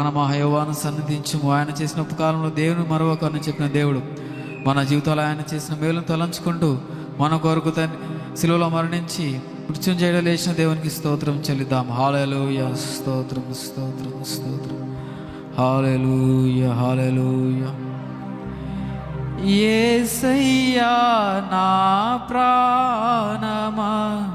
మన మహయోవాను సన్నిధించము ఆయన చేసిన ఉపకారంలో దేవుని మరొకరిని చెప్పిన దేవుడు. మన జీవితంలో ఆయన చేసిన మేలును తలంచుకుంటూ మన కొరకు తన శిలువలో మరణించి మృత్యుంజయలో లేచిన దేవునికి స్తోత్రం చెల్లిద్దాం. హాలెలూయ. స్తోత్రం స్తోత్రం స్తోత్రం. Hallelujah hallelujah. ఏసయ్యా నా ప్రాణమా?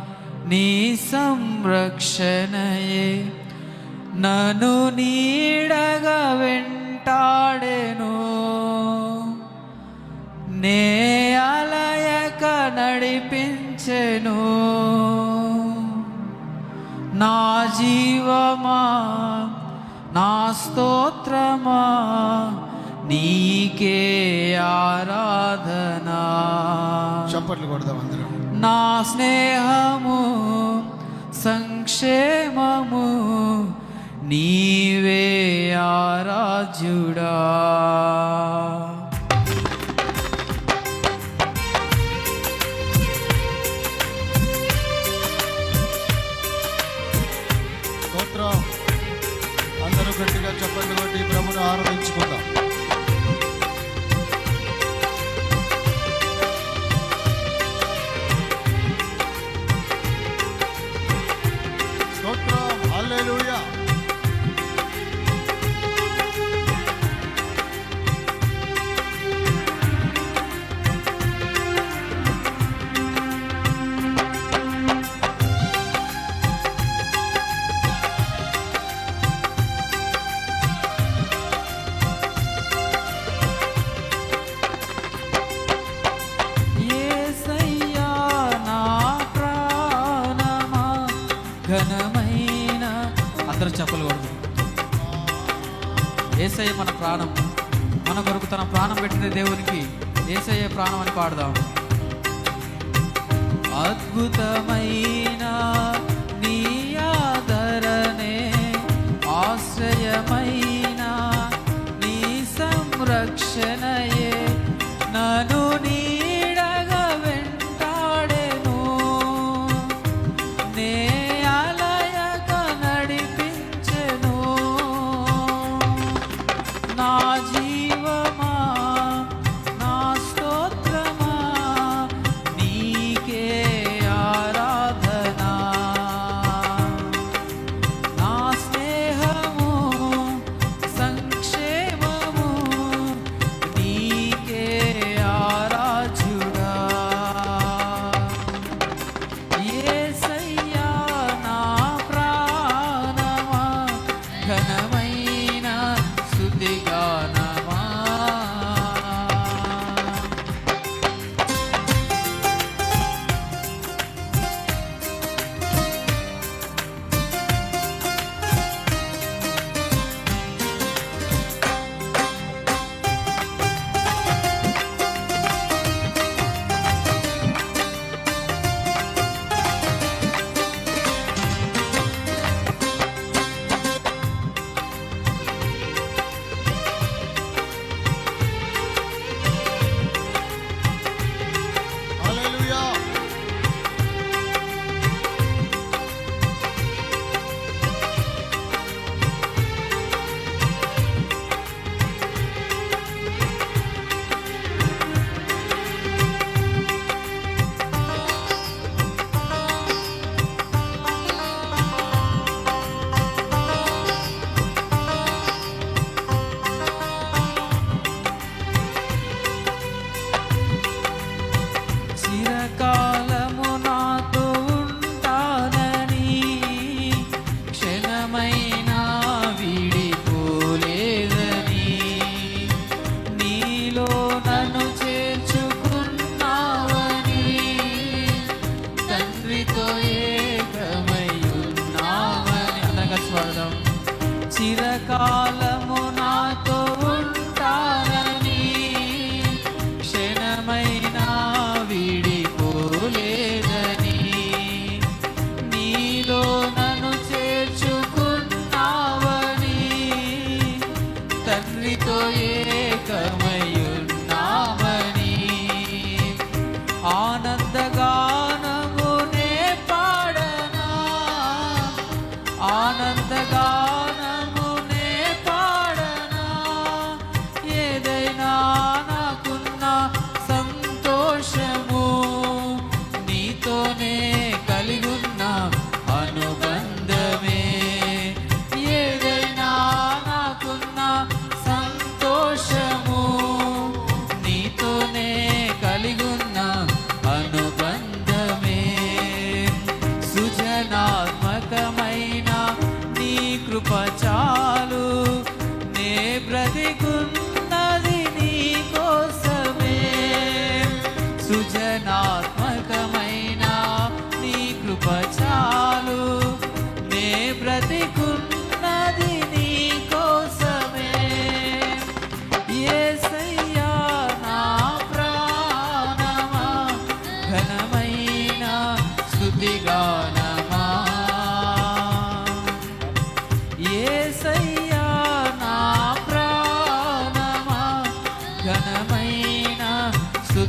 నీ సంరక్షణయే. నను నీడగా వెంటాడెను. నే అలయక నడిపించెను. నా జీవమా నా స్తోత్రమా నీకే ఆరాధనా. చప్పట్లు కొడదాం అందరం. నా స్నేహము సంక్షేమము నీవే ఆరాధ్యుడా. ఘనమైన. అందరూ చెప్పలు ఏసయ్య మన ప్రాణం. మన కొరకు తన ప్రాణం పెట్టిన దేవునికి ఏసయ్య ప్రాణం అని పాడదాం. అద్భుతమైన నీ ఆదరణే ఆశ్రయమైన నీ సంరక్షణ.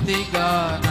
స్తుతిగానమా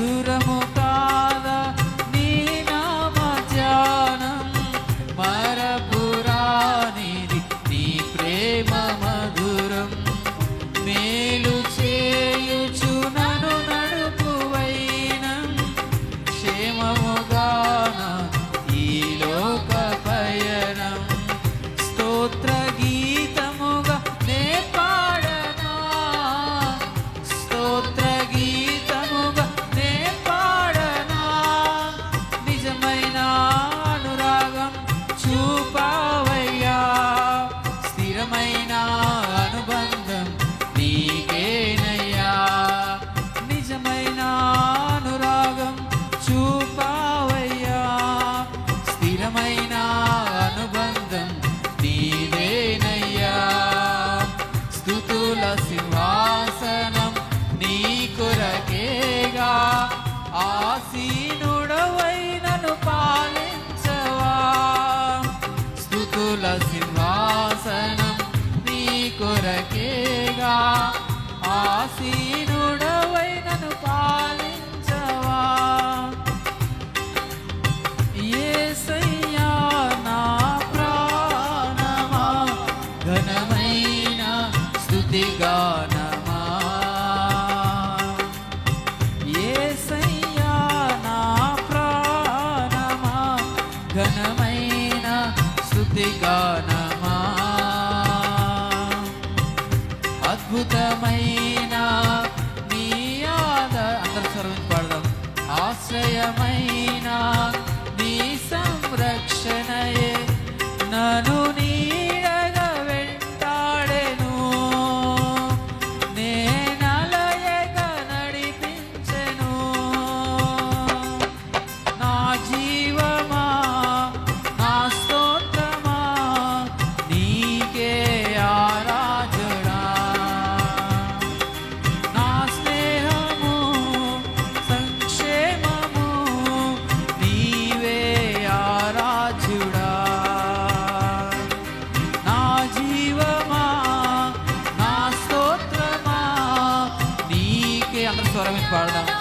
could ఆసీను అందరూ స్వరం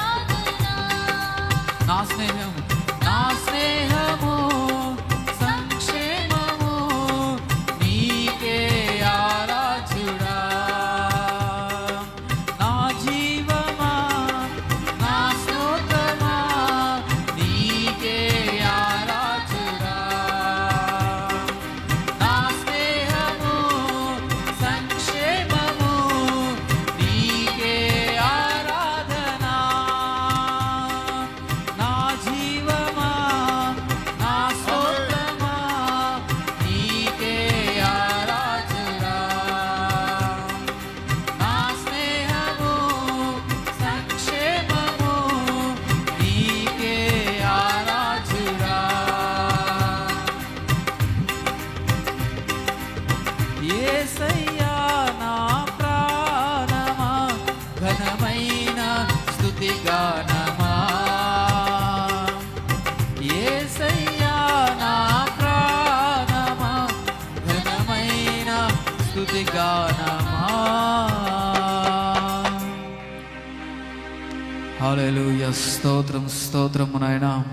హల్లెలూయా. స్తోత్రం స్తోత్రం నాయనా.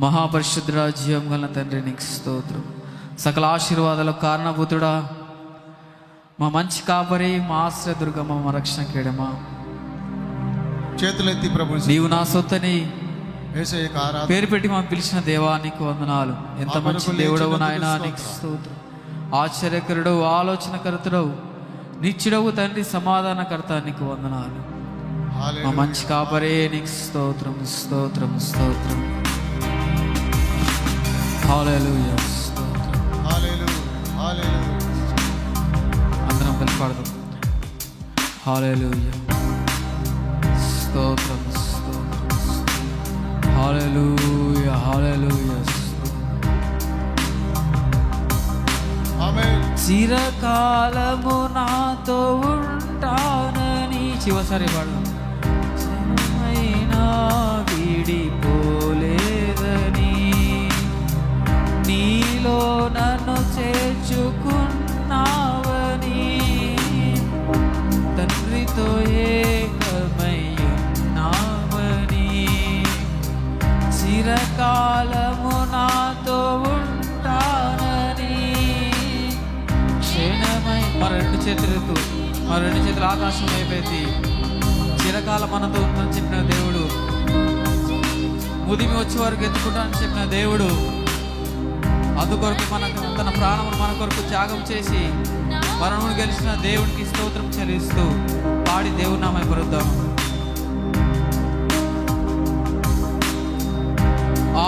మహాపరిశుద్ధుడా జీవం గల తండ్రి నీకు స్తోత్రం. సకల ఆశీర్వాదాలకు కారణభూతుడా. మా మంచి కాపరి మా ఆశ్రయ దుర్గమ్మ మా రక్షణ కేడమా చేతులెత్తి ప్రభు నీవు నా సొత్తని పేరు పెట్టి మా పిలిచిన దేవా నీకు వందనాలు. ఎంత మంచి దేవుడవు నాయనా నీకు స్తోత్రం. ఆశ్చర్యకరుడు ఆలోచనకర్తడవు నిత్యుడవు తండ్రి సమాధానకర్త నీకు వందనాలు. మా. మంచి కాపరే నీకు స్తోత్రం స్తోత్రం స్తోత్రం. అందరం కలిసి పాడదాం. హల్లెలూయా స్తోత్రం స్తోత్రం హల్లెలూయా హల్లెలూయా చిరకాలము నాతో ఉంటానని. చివరిసారి పాడదాం. మన రెండు చేతులు ఆకాశం అయిపోయింది చిరకాల మనతో ఉందని చెప్పిన దేవుడు. ముదిమి వచ్చే వరకు ఎత్తుకుంటానని చెప్పిన దేవుడు అందుకొరకు మనకు తన ప్రాణమును మన కొరకు త్యాగం చేసి మరణమును గెలిచిన దేవునికి స్తోత్రం చెల్లిస్తూ పాడి దేవుని నామై పరుద్దాం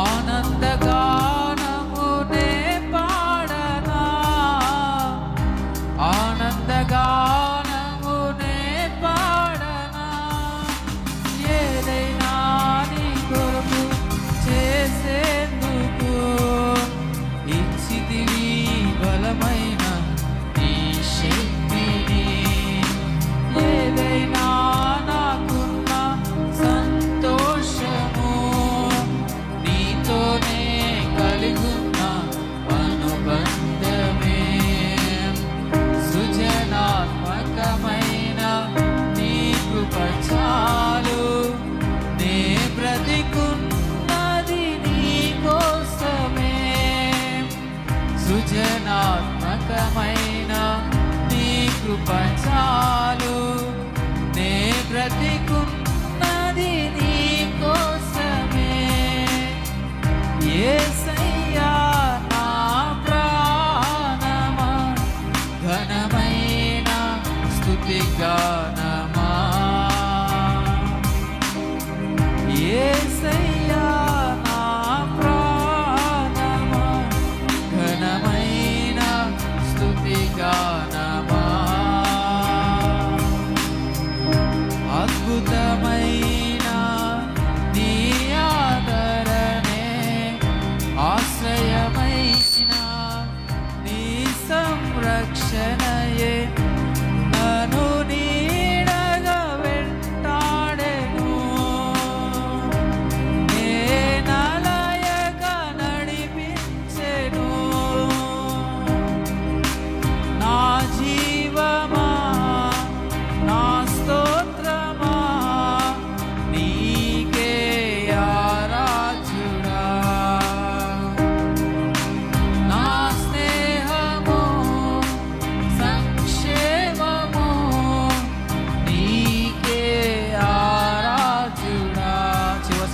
ఆనందగా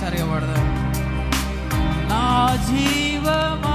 చివరిసారిగా పడదాం నా జీవమా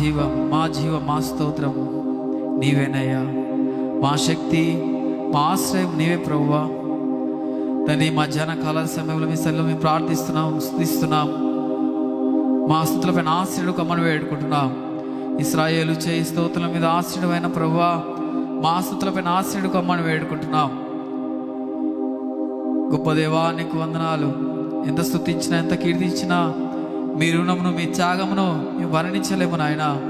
జీవం మా జీవం మా స్తోత్రం నీవేనయ్యా. మా శక్తి మా ఆశ్రయం నీవే ప్రభువా. తండ్రి మధ్యాహ్న కాల సమయంలో మీ సెల్లో మేము ప్రార్థిస్తున్నాం స్థుతిస్తున్నాం మా స్థుతులపైన ఆశ్రయుడు కమ్మను వేడుకుంటున్నాం. ఇస్రాయేలు చేయి స్తోత్రుల మీద ఆశ్రయుడమైన ప్రభువా. మా స్థుతులపైన ఆశ్రయుడు కమ్మను వేడుకుంటున్నాం. గొప్ప దేవా నీకు వందనాలు. ఎంత స్థుతించినా ఎంత కీర్తించినా మీ రుణమును మీ త్యాగమును మేము వర్ణించలేము నాయన.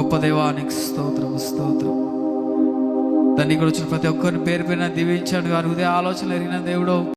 గొప్ప దేవానికి స్తోత్రం స్తోత్రం. తండ్రి కూడా వచ్చిన ప్రతి ఒక్కరిని పేరు పైన దీవించాడు గారు. ఉదయ ఆలోచన ఎరిగిన దేవుడు.